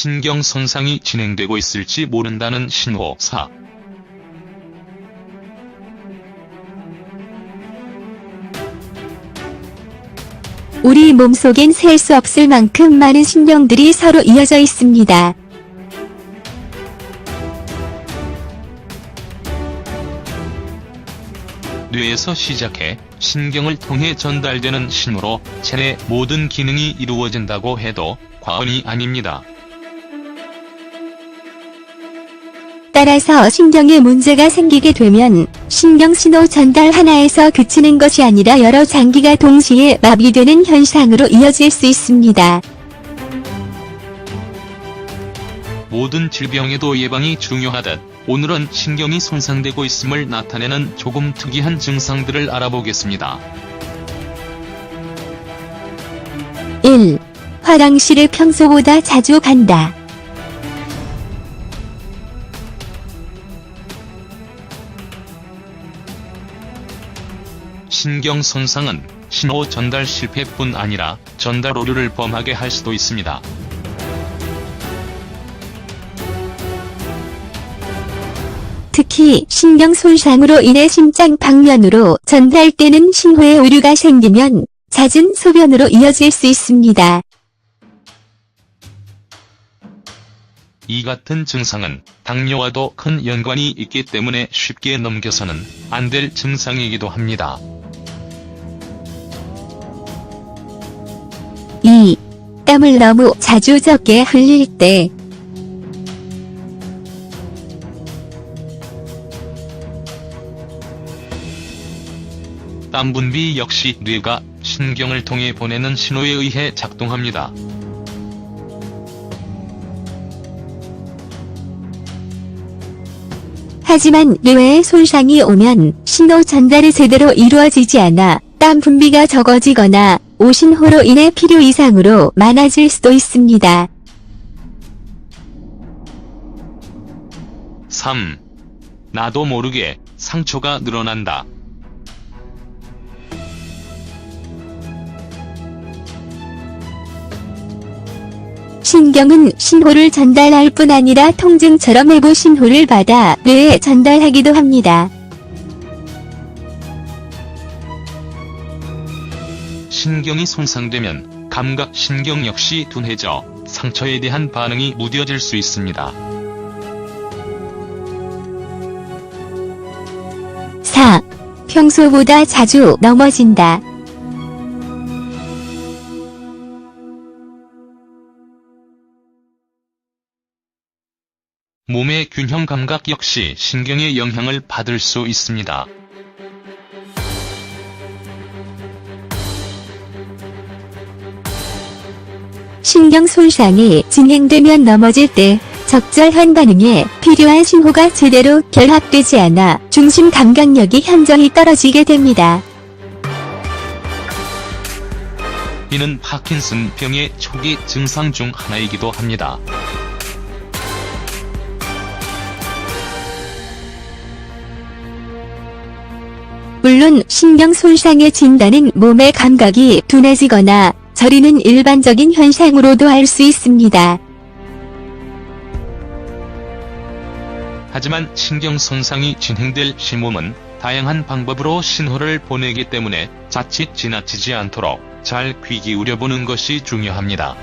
신경 손상이 진행되고 있을지 모른다는 신호 4. 우리 몸속엔 셀 수 없을 만큼 많은 신경들이 서로 이어져 있습니다. 뇌에서 시작해 신경을 통해 전달되는 신호로 체내 모든 기능이 이루어진다고 해도 과언이 아닙니다. 따라서 신경에 문제가 생기게 되면 신경 신호 전달 하나에서 그치는 것이 아니라 여러 장기가 동시에 마비되는 현상으로 이어질 수 있습니다. 모든 질병에도 예방이 중요하듯 오늘은 신경이 손상되고 있음을 나타내는 조금 특이한 증상들을 알아보겠습니다. 1. 화장실에 평소보다 자주 간다. 신경 손상은 신호 전달 실패뿐 아니라 전달 오류를 범하게 할 수도 있습니다. 특히 신경 손상으로 인해 심장 방면으로 전달되는 신호에 오류가 생기면 잦은 소변으로 이어질 수 있습니다. 이 같은 증상은 당뇨와도 큰 연관이 있기 때문에 쉽게 넘겨서는 안 될 증상이기도 합니다. 2. 땀을 너무 자주 적게 흘릴 때 땀 분비 역시 뇌가 신경을 통해 보내는 신호에 의해 작동합니다. 하지만 뇌에 손상이 오면 신호 전달이 제대로 이루어지지 않아 땀 분비가 적어지거나 오신호로 인해 필요 이상으로 많아질 수도 있습니다. 3. 나도 모르게 상처가 늘어난다. 신경은 신호를 전달할 뿐 아니라 통증처럼 외부 신호를 받아 뇌에 전달하기도 합니다. 신경이 손상되면 감각 신경 역시 둔해져 상처에 대한 반응이 무뎌질 수 있습니다. 4. 평소보다 자주 넘어진다. 몸의 균형 감각 역시 신경의 영향을 받을 수 있습니다. 신경 손상이 진행되면 넘어질 때 적절한 반응에 필요한 신호가 제대로 결합되지 않아 중심 감각력이 현저히 떨어지게 됩니다. 이는 파킨슨 병의 초기 증상 중 하나이기도 합니다. 물론 신경 손상의 진단은 몸의 감각이 둔해지거나 저리는 일반적인 현상으로도 알 수 있습니다. 하지만 신경 손상이 진행될 시몸은 다양한 방법으로 신호를 보내기 때문에 자칫 지나치지 않도록 잘 귀 기울여 보는 것이 중요합니다.